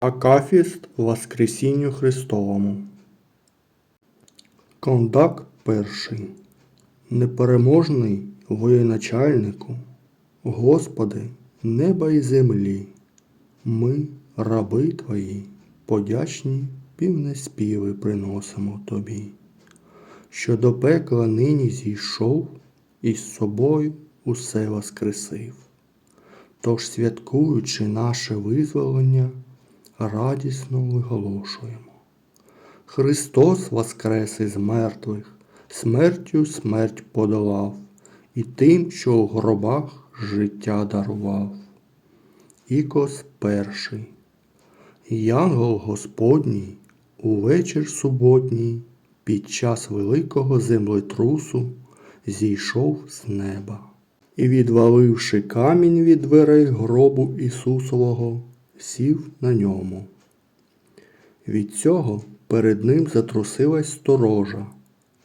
Акафіст Воскресінню Христовому. Кондак перший. Непереможний воєначальнику, Господи, неба і землі, ми, раби Твої, подячні півне співи приносимо Тобі, що до пекла нині зійшов і з собою усе воскресив. Тож, святкуючи наше визволення, радісно виголошуємо. Христос воскрес із мертвих, смертю смерть подолав, і тим, що у гробах життя дарував. Ікос перший. Янгол Господній увечір суботній під час великого землетрусу зійшов з неба і, відваливши камінь від дверей гробу Ісусового, сів на ньому. Від цього перед ним затрусилась сторожа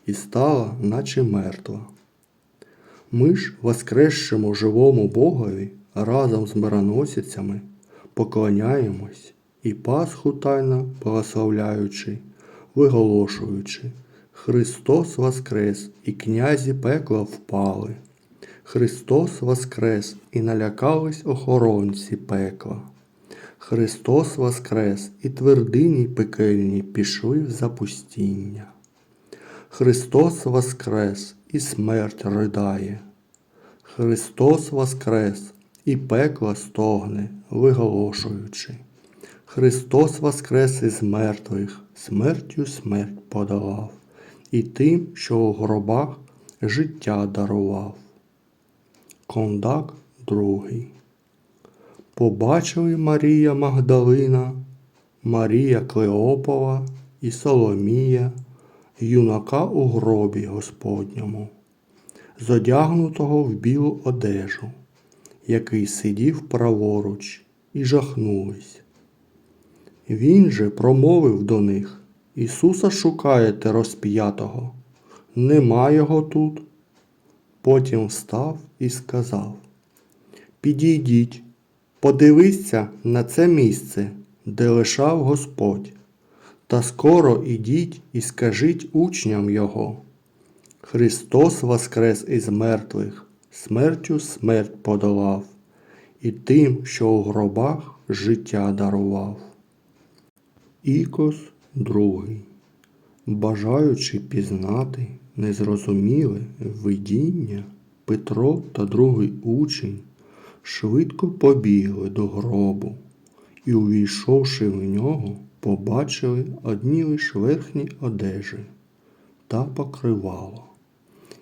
і стала, наче мертва. Ми ж, воскресшому живому Богові, разом з мироносицями, поклоняємось і Пасху тайно благословляючи, виголошуючи, Христос воскрес, і князі пекла впали. Христос воскрес, і налякались охоронці пекла. Христос воскрес, і твердині пекельні пішли в запустіння. Христос воскрес, і смерть ридає. Христос воскрес, і пекло стогне, виголошуючи. Христос воскрес із мертвих, смертю смерть подолав, і тим, що у гробах життя дарував. Кондак другий. Побачили Марія Магдалина, Марія Клеопова і Соломія, юнака у гробі Господньому, зодягнутого в білу одежу, який сидів праворуч, і жахнулись. Він же промовив до них Ісуса шукаєте розп'ятого, нема його тут. Потім встав і сказав Підійдіть, подивися на це місце, де лишав Господь, та скоро ідіть і скажіть учням Його. Христос воскрес із мертвих, смертю смерть подолав, і тим, що у гробах життя дарував. Ікос другий, бажаючи пізнати незрозуміле видіння, Петро та другий учень швидко побігли до гробу і, увійшовши в нього, побачили одні лиш верхні одежі та покривало,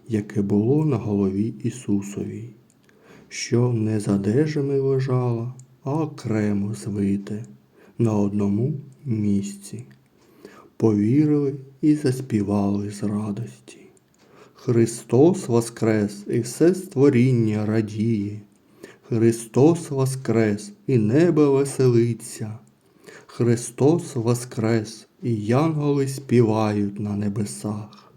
яке було на голові Ісусовій, що не з одежами лежало, а окремо звите на одному місці. Повірили і заспівали з радості. Христос воскрес, і все створіння радіє. Христос воскрес, і небо веселиться. Христос воскрес, і янголи співають на небесах.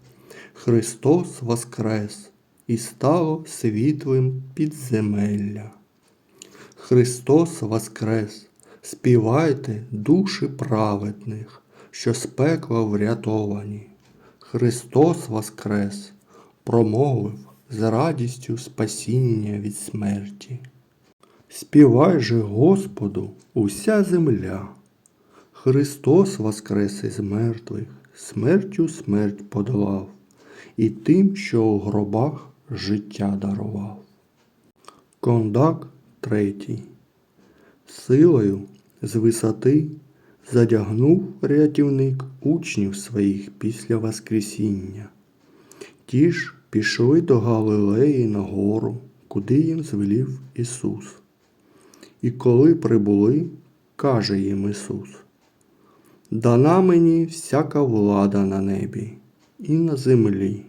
Христос воскрес, і стало світлим підземелля. Христос воскрес, співайте душі праведних, що з пекла врятовані. Христос воскрес, промовив з радістю спасіння від смерті. Співай же Господу уся земля. Христос воскрес із мертвих, смертю смерть подолав, і тим, що у гробах життя дарував. Кондак третій. Силою з висоти задягнув рятівник учнів своїх після Воскресіння. Ті ж пішли до Галилеї на гору, куди їм звелів Ісус. І коли прибули, каже їм Ісус, Дана мені всяка влада на небі і на землі.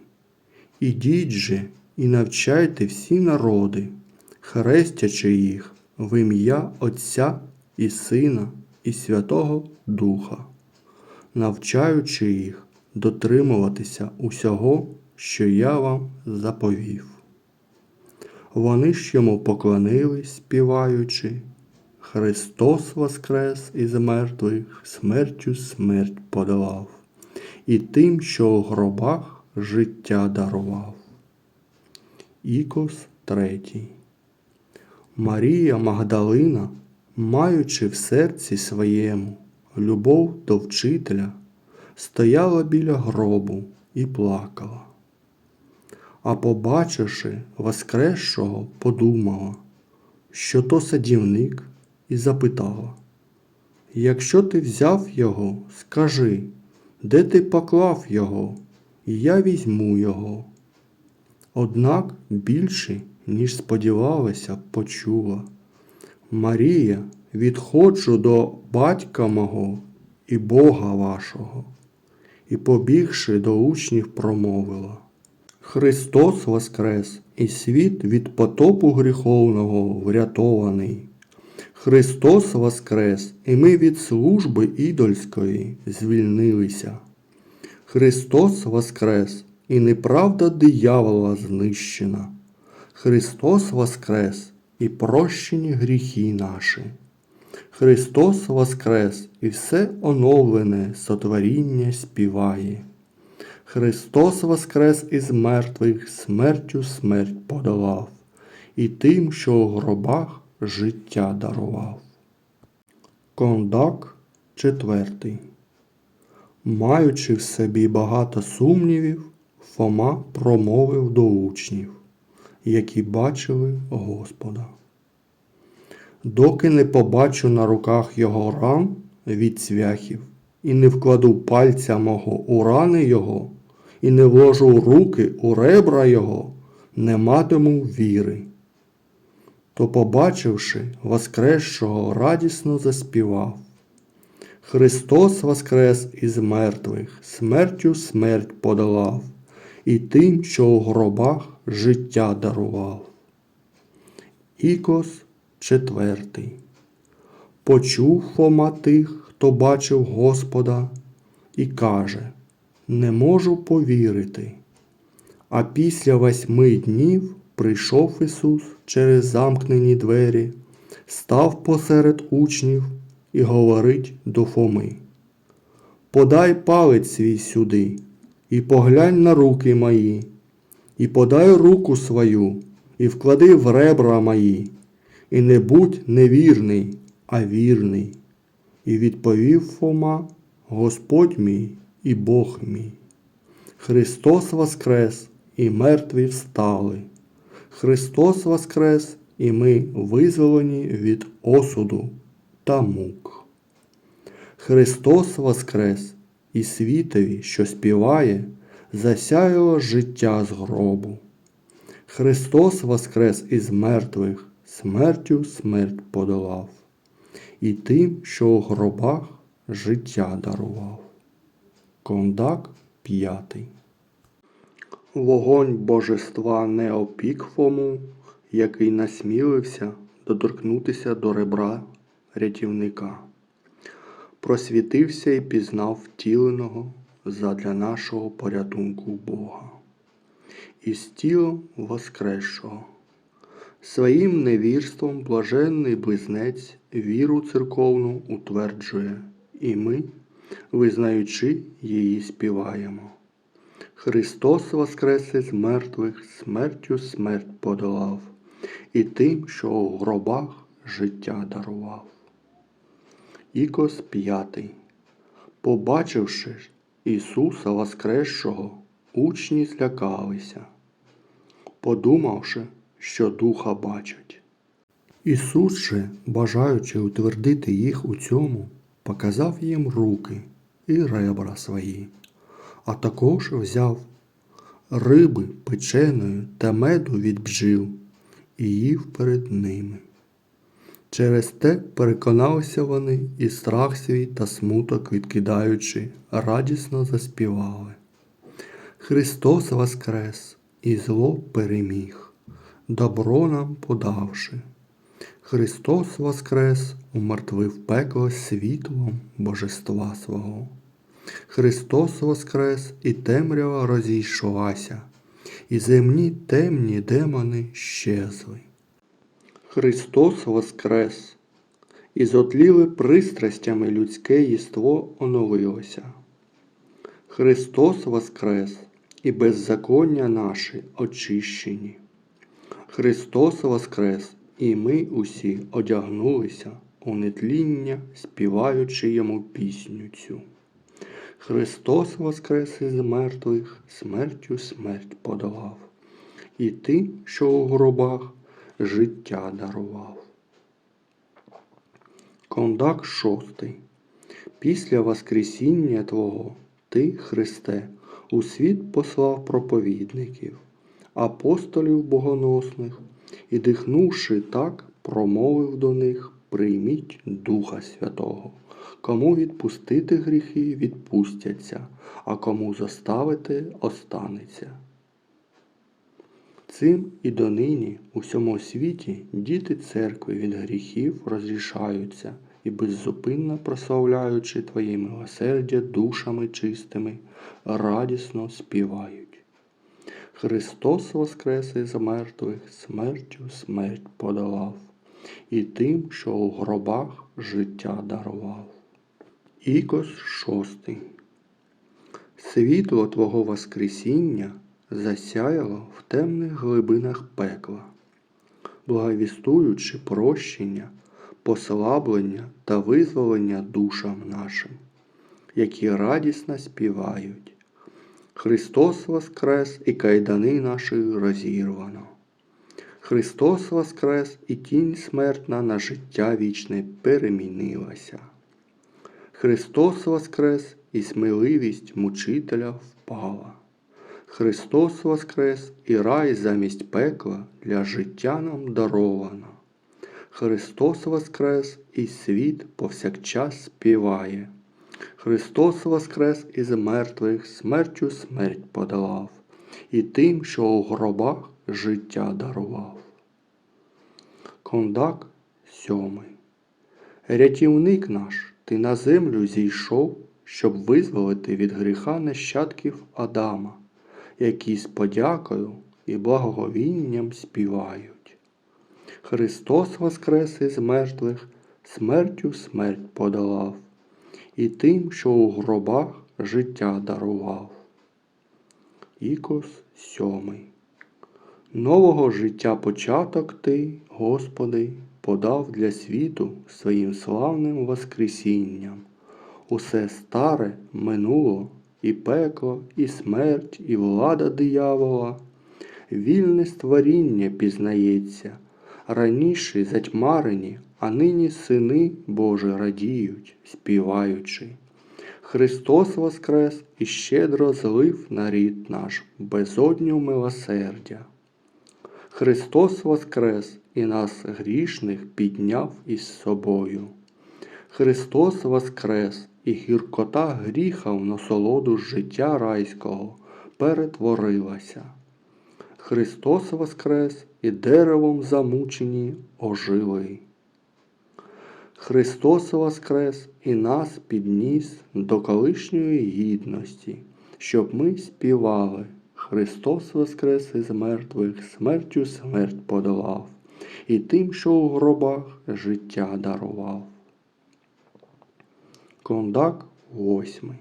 Ідіть же і навчайте всі народи, хрестячи їх в ім'я Отця і Сина і Святого Духа, навчаючи їх дотримуватися усього, що я вам заповів. Вони ж йому поклонились, співаючи, Христос воскрес із мертвих, смертю смерть подолав, і тим, що у гробах життя дарував. Ікос третій. Марія Магдалина, маючи в серці своєму любов до вчителя, стояла біля гробу і плакала. А побачивши воскресшого, подумала, що то садівник, і запитала, якщо ти взяв його, скажи, де ти поклав його, і я візьму його. Однак більше, ніж сподівалася, почула. Марія, відходжу до батька мого і Бога вашого, і побігши до учнів, промовила. Христос воскрес, і світ від потопу гріховного врятований. Христос воскрес, і ми від служби ідольської звільнилися. Христос воскрес, і неправда диявола знищена. Христос воскрес, і прощені гріхи наші. Христос воскрес, і все оновлене сотворіння співає. Христос воскрес із мертвих, смертю смерть подолав, і тим, що у гробах життя дарував. Кондак четвертий. Маючи в собі багато сумнівів, Фома промовив до учнів, які бачили Господа. Доки не побачу на руках його ран від цвяхів, і не вкладу пальця мого у рани його, і не вложу руки у ребра його, не матиму віри. То, побачивши воскресшого, радісно заспівав. Христос воскрес із мертвих, смертю смерть подолав, і тим, що у гробах життя дарував. Ікос четвертий. Почув Фома тих, хто бачив Господа, і каже, не можу повірити. А після восьми днів прийшов Ісус через замкнені двері, став посеред учнів і говорить до Фоми. Подай палець свій сюди, і поглянь на руки мої, і подай руку свою, і вклади в ребра мої, і не будь невірний, а вірний. І відповів Фома, Господь мій і Бог мій. Христос воскрес, і мертві встали. Христос воскрес, і ми визволені від осуду та мук. Христос воскрес, і світові, що співає, засяяло життя з гробу. Христос воскрес із мертвих, смертю смерть подолав, і тим, що у гробах життя дарував. Кондак п'ятий. Вогонь божества не опік Фому, який насмілився доторкнутися до ребра рятівника. Просвітився і пізнав втіленого задля нашого порятунку Бога. І з тілом воскресшого. Своїм невірством блаженний близнець віру церковну утверджує, і ми, визнаючи її, співаємо. Христос воскрес із мертвих, смертю смерть подолав, і тим, що у гробах життя дарував. Ікос п'ятий. Побачивши Ісуса Воскресшого, учні злякалися, подумавши, що духа бачать. Ісус же, бажаючи утвердити їх у цьому, показав їм руки і ребра свої, а також взяв риби печеної та меду від бджіл і їв перед ними. Через те переконалися вони і страх свій та смуток відкидаючи, радісно заспівали. Христос воскрес і зло переміг, добро нам подавши. Христос воскрес, умертвив пекло світлом божества свого. Христос воскрес, і темрява розійшлася, і земні темні демони щезли. Христос воскрес, і зотліле пристрастями людське єство оновилося. Христос воскрес, і беззаконня наші очищені. Христос воскрес, і ми усі одягнулися у нетління, співаючи йому пісню цю. Христос воскрес із мертвих, смертю смерть подолав, і ти, що у гробах, життя дарував. Кондак шостий. Після Воскресіння Твого Ти, Христе, у світ послав проповідників, апостолів богоносних, і дихнувши так, промовив до них прийміть Духа Святого. Кому відпустити гріхи, відпустяться, а кому заставити, останеться. Цим і донині у всьому світі діти церкви від гріхів розрішаються і беззупинно прославляючи Твоє милосердя душами чистими, радісно співають. Христос воскрес із мертвих, смертю смерть подолав, і тим, що у гробах життя дарував. Ікос шостий. Світло Твого Воскресіння засяяло в темних глибинах пекла, благовістуючи прощення, послаблення та визволення душам нашим, які радісно співають. Христос воскрес і кайдани наші розірвано. Христос воскрес і тінь смертна на життя вічне перемінилася. Христос воскрес і сміливість мучителя впала. Христос воскрес і рай замість пекла для життя нам даровано. Христос воскрес і світ повсякчас співає. Христос воскрес із мертвих смертю смерть подолав, і тим, що у гробах життя дарував. Кондак сьомий. Рятівник наш, ти на землю зійшов, щоб визволити від гріха нащадків Адама, які з подякою і благоговінням співають. Христос воскрес із мертвих, смертю смерть подолав, і тим, що у гробах життя дарував. Ікос сьомий. Нового життя початок ти, Господи, подав для світу своїм славним Воскресінням. Усе старе минуло, і пекло, і смерть, і влада диявола. Вільне створіння пізнається, раніше затьмарені, а нині сини Божі радіють, співаючи. Христос воскрес і щедро злив на рід наш безодню милосердя. Христос воскрес і нас грішних підняв із собою. Христос воскрес і гіркота гріха в насолоду життя райського перетворилася. Христос воскрес і деревом замучені ожили. Христос воскрес і нас підніс до колишньої гідності, щоб ми співали. Христос воскрес із мертвих, смертю смерть подолав, і тим, що у гробах життя дарував. Кондак восьмий.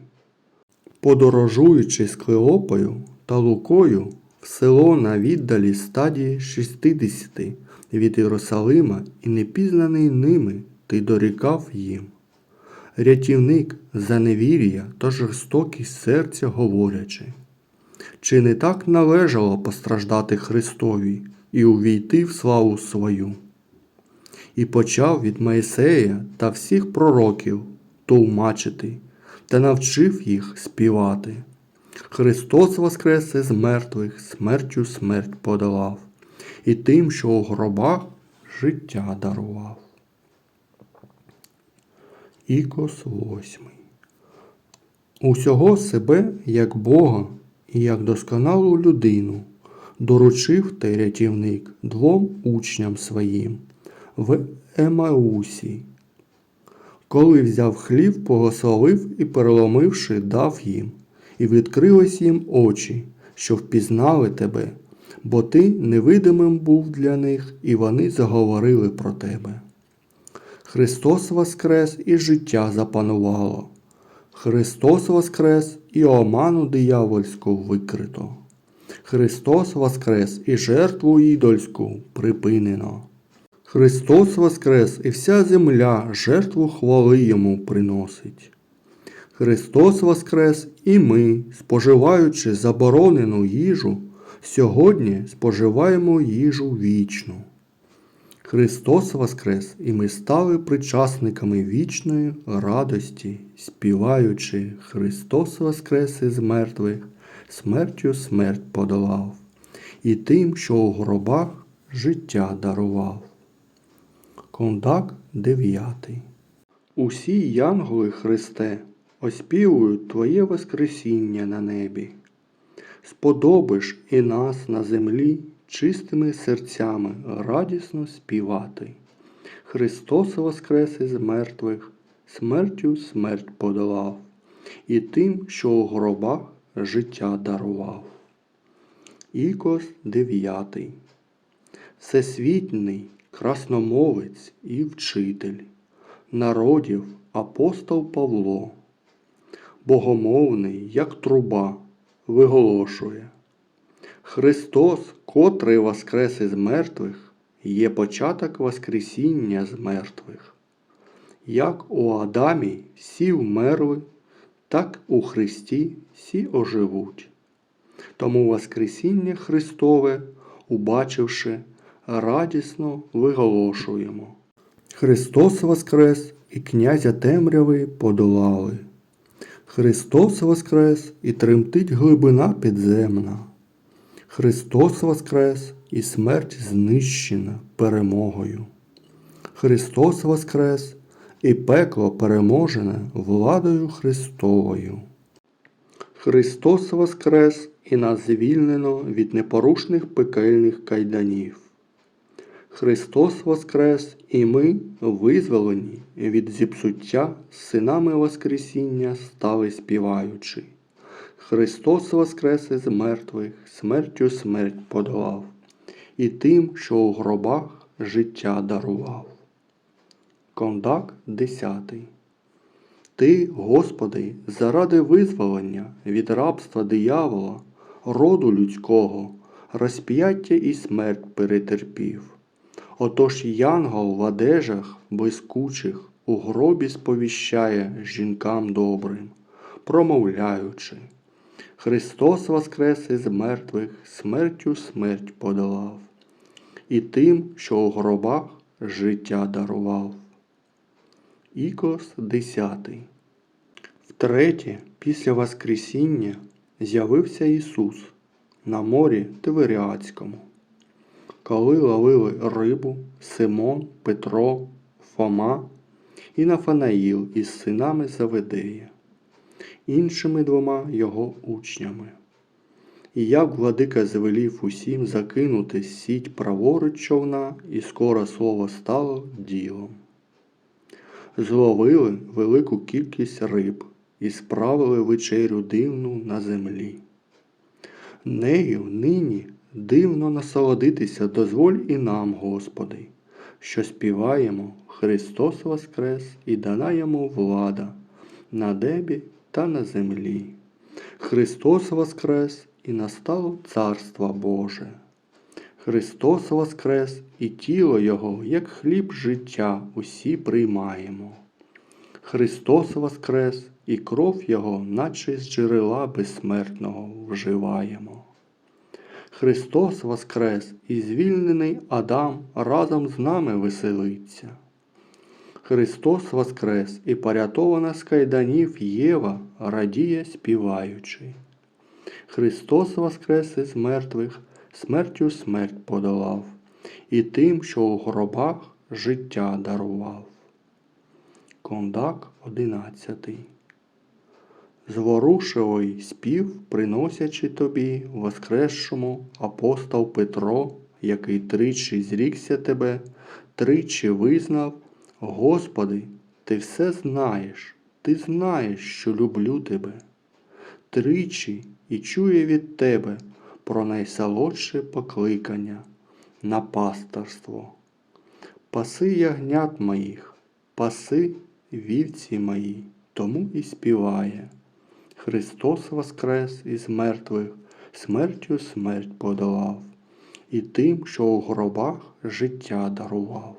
Подорожуючи з Клеопою та Лукою в село на віддалі стадії 60 від Єрусалима і непізнаний ними ти дорікав їм. Рятівник за невір'я та жорстокість серця говорячи. Чи не так належало постраждати Христові і увійти в славу свою? І почав від Моїсея та всіх пророків товмачити та навчив їх співати. Христос воскрес із мертвих, смертю смерть подолав, і тим, що у гробах життя дарував. Ікос восьмий. Усього себе, як Бога і як досконалу людину, доручив той рятівник двом учням своїм в Емаусі. Коли взяв хлів, благословив і, переломивши, дав їм, і відкрились їм очі, що впізнали тебе, бо ти невидимим був для них, і вони заговорили про тебе. Христос воскрес і життя запанувало. Христос воскрес і оману диявольську викрито. Христос воскрес і жертву ідольську припинено. Христос воскрес і вся земля жертву хвали йому приносить. Христос воскрес і ми, споживаючи заборонену їжу, сьогодні споживаємо їжу вічну. Христос воскрес, і ми стали причасниками вічної радості, співаючи Христос воскрес із мертвих, смертю смерть подолав, і тим, що у гробах життя дарував. Кондак 9. Усі янголи Христе оспівують Твоє Воскресіння на небі. Сподобиш і нас на землі чистими серцями радісно співати. Христос воскрес із мертвих, смертю смерть подолав, і тим, що у гробах життя дарував. Ікос 9. Всесвітній красномовець і вчитель, народів апостол Павло, богомовний, як труба, виголошує. Христос, котрий воскрес із мертвих, є початок Воскресіння з мертвих. Як у Адамі всі вмерли, так у Христі всі оживуть. Тому Воскресіння Христове, убачивши, радісно виголошуємо. Христос воскрес і князя темряви подолали. Христос воскрес і тремтить глибина підземна. Христос воскрес і смерть знищена перемогою. Христос воскрес і пекло переможене владою Христовою. Христос воскрес і нас звільнено від непорушних пекельних кайданів. Христос воскрес і ми, визволені від зіпсуття, синами Воскресіння стали співаючи. Христос воскрес із мертвих, смертю смерть подолав, і тим, що у гробах життя дарував. Кондак 10. Ти, Господи, заради визволення від рабства диявола, роду людського, розп'яття і смерть перетерпів. Отож янгол в одежах блискучих у гробі сповіщає жінкам добрим, промовляючи. Христос воскрес із мертвих, смертю смерть подолав, і тим, що у гробах життя дарував. Ікос 10. Втретє, після Воскресіння з'явився Ісус на морі Тиверіадському. Коли ловили рибу Симон, Петро, Фома і Нафанаїл із синами Заведея іншими двома його учнями. І як владика звелів усім закинути сіть праворуч човна, і скоро слово стало ділом. Зловили велику кількість риб і справили вечерю дивну на землі. Нею нині дивно насолодитися дозволь і нам, Господи, що співаємо Христос Воскрес і дана йому влада на небі та на землі. Христос воскрес і настало Царство Боже. Христос воскрес і тіло Його, як хліб життя, усі приймаємо. Христос воскрес і кров Його, наче з джерела безсмертного вживаємо. Христос воскрес і звільнений Адам разом з нами веселиться. Христос воскрес і порятована з кайданів Єва радіє співаючи. Христос воскрес із мертвих, смертю смерть подолав, і тим, що у гробах життя дарував. Кондак одинадцятий. Зворушливий спів, приносячи тобі, воскресшому апостол Петро, який тричі зрікся тебе, тричі визнав. Господи, Ти все знаєш, Ти знаєш, що люблю Тебе. Тричі і чує від Тебе про найсолодше покликання на пасторство. Паси ягнят моїх, паси вівці мої, тому і співає. Христос воскрес із мертвих, смертю смерть подолав, і тим, що у гробах життя дарував.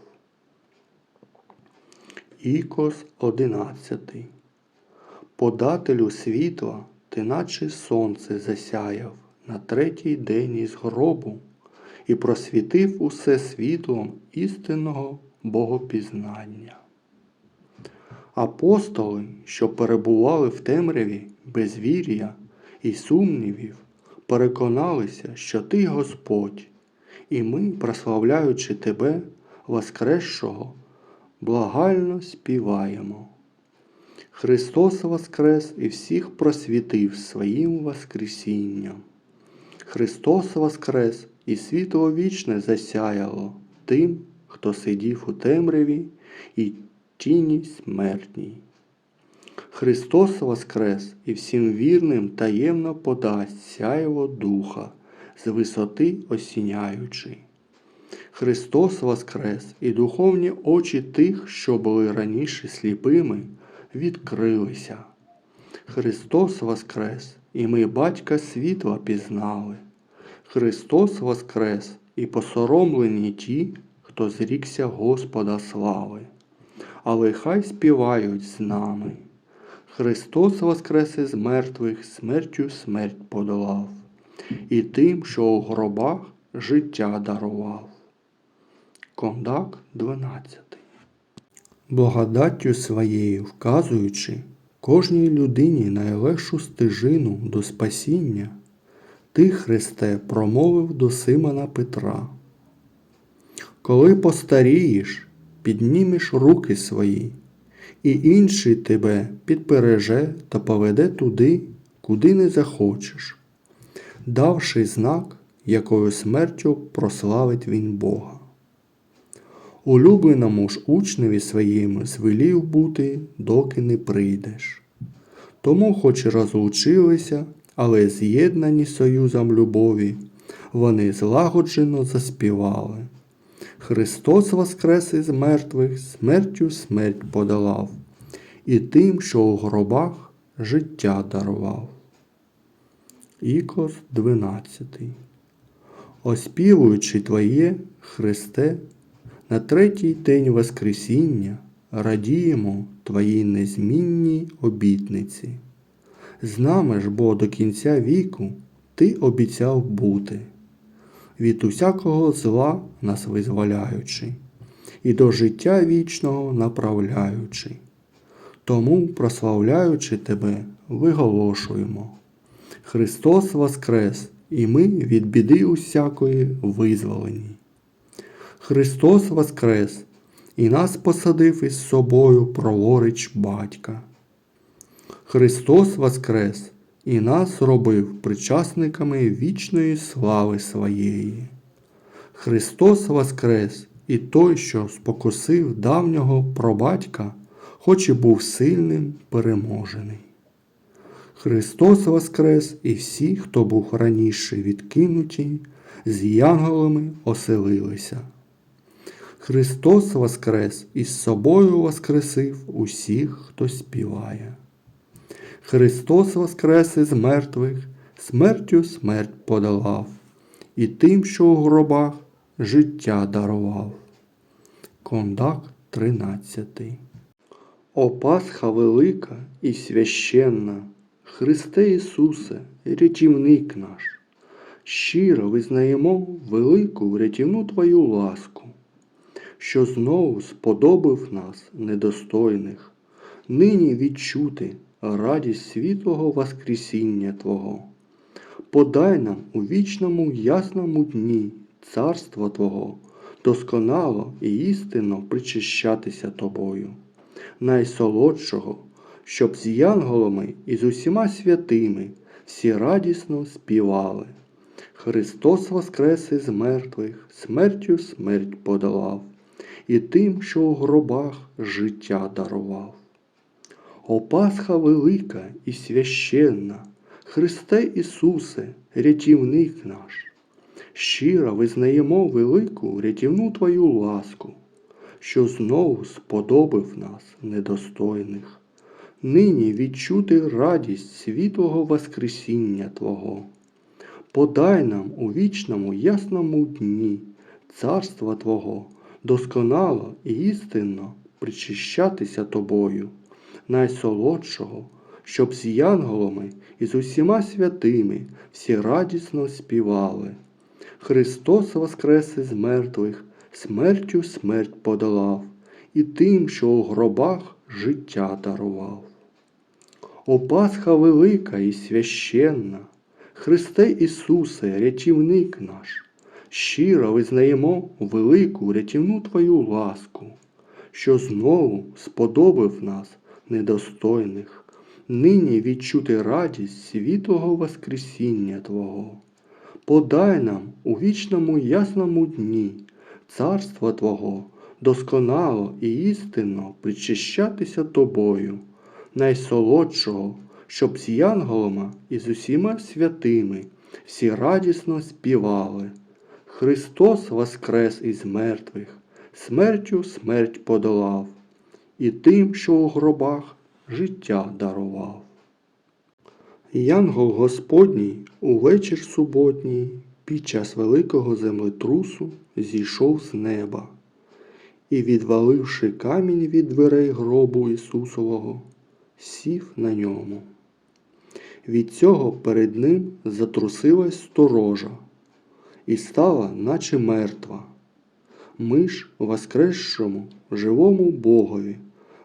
Ікос одинадцятий. Подателю світла, ти наче сонце засяяв на третій день із гробу і просвітив усе світлом істинного богопізнання. Апостоли, що перебували в темряві безвір'я і сумнівів, переконалися, що ти Господь, і ми, прославляючи Тебе, Воскресшого, благально співаємо. Христос воскрес і всіх просвітив своїм Воскресінням. Христос воскрес і світло вічне засяяло тим, хто сидів у темряві і тіні смертній. Христос воскрес і всім вірним таємно подасть сяєво духа, з висоти осіняючи. Христос воскрес і духовні очі тих, що були раніше сліпими, відкрилися. Христос воскрес, і ми батька світла пізнали. Христос воскрес, і посоромлені ті, хто зрікся Господа слави. Але хай співають з нами. Христос воскрес із мертвих, смертю смерть подолав, і тим, що у гробах життя дарував. Кондак 12. Благодаттю своєю вказуючи кожній людині найлегшу стежину до спасіння, ти, Христе, промовив до Симона Петра. Коли постарієш, піднімеш руки свої, і інший тебе підпереже та поведе туди, куди не захочеш, давши знак, якою смертю прославить він Бога. Улюбленому ж учневі своєму звелів бути, доки не прийдеш. Тому, хоч розлучилися, але з'єднані союзом любові, вони злагоджено заспівали. Христос воскрес із мертвих, смертю смерть подолав, і тим, що у гробах життя дарував. Ікос 12. Оспівуючи Твоє, Христе, на третій день Воскресіння радіємо Твоїй незмінній обітниці. З нами ж, бо до кінця віку Ти обіцяв бути, від усякого зла нас визволяючи, і до життя вічного направляючи. Тому, прославляючи Тебе, виголошуємо. Христос Воскрес, і ми від біди усякої визволені. Христос Воскрес і нас посадив із собою праворіч батька. Христос Воскрес і нас робив причасниками вічної слави своєї. Христос Воскрес і той, що спокусив давнього пробатька, хоч і був сильним переможений. Христос Воскрес і всі, хто був раніше відкинуті, з янголами оселилися. Христос Воскрес і з собою воскресив усіх, хто співає. Христос Воскрес із мертвих, смертю смерть подолав, і тим, що у гробах життя дарував. Кондак 13. О Пасха велика і священна, Христе Ісусе, рятівник наш, щиро визнаємо велику рятівну Твою ласку що знову сподобав нас, недостойних, нині відчути радість світлого Воскресіння Твого. Подай нам у вічному ясному дні царства Твого, досконало і істинно причащатися Тобою, найсолодшого, щоб з янголами і з усіма святими всі радісно співали. Христос воскрес із мертвих, смертю смерть подолав і тим, що у гробах життя дарував. О Пасха велика і священна, Христе Ісусе, рятівник наш, щиро визнаємо велику рятівну Твою ласку, що знову сподобив нас недостойних. Нині відчути радість світлого Воскресіння Твого. Подай нам у вічному ясному дні царства Твого, досконало і істинно причищатися Тобою, найсолодшого, щоб з янголами і з усіма святими всі радісно співали. Христос воскрес із мертвих, смертю смерть подолав, і тим, що у гробах життя дарував. О Пасха велика і священна, Христе Ісусе, рятівник наш, щиро визнаємо велику рятівну Твою ласку, що знову сподобив нас недостойних, нині відчути радість світлого Воскресіння Твого. Подай нам у вічному ясному дні царства Твого, досконало і істинно причащатися Тобою, найсолодшого, щоб з янголами і з усіма святими всі радісно співали. Христос воскрес із мертвих, смертю смерть подолав, і тим, що у гробах життя дарував. Янгол Господній у вечір суботній під час великого землетрусу зійшов з неба і, відваливши камінь від дверей гробу Ісусового, сів на ньому. Від цього перед ним затрусилась сторожа і стала, наче мертва. Ми ж воскресшому живому Богові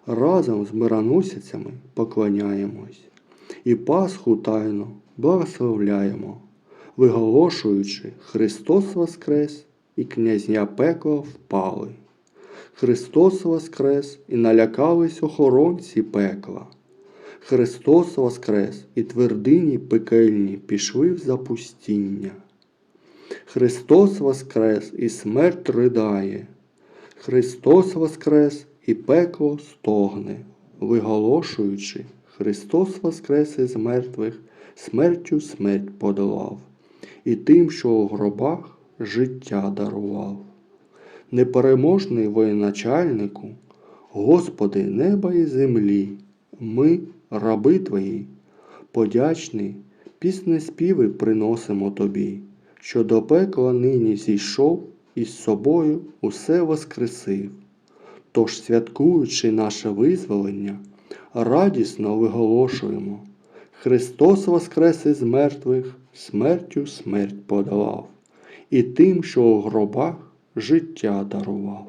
разом з мироносицями поклоняємось і Пасху тайно благословляємо, виголошуючи Христос Воскрес і князня пекла впали. Христос Воскрес і налякались охоронці пекла. Христос Воскрес і твердині пекельні пішли в запустіння. Христос Воскрес і смерть ридає. Христос Воскрес і пекло стогне, виголошуючи Христос Воскрес із мертвих, смертю смерть подолав, і тим, що у гробах життя дарував. Непереможний воєначальнику, Господи неба і землі, ми, раби Твої, подячні, пісне співи приносимо Тобі, що до пекла нині зійшов і з собою усе воскресив. Тож, святкуючи наше визволення, радісно виголошуємо Христос воскрес із мертвих, смертю смерть подавав, і тим, що у гробах життя дарував.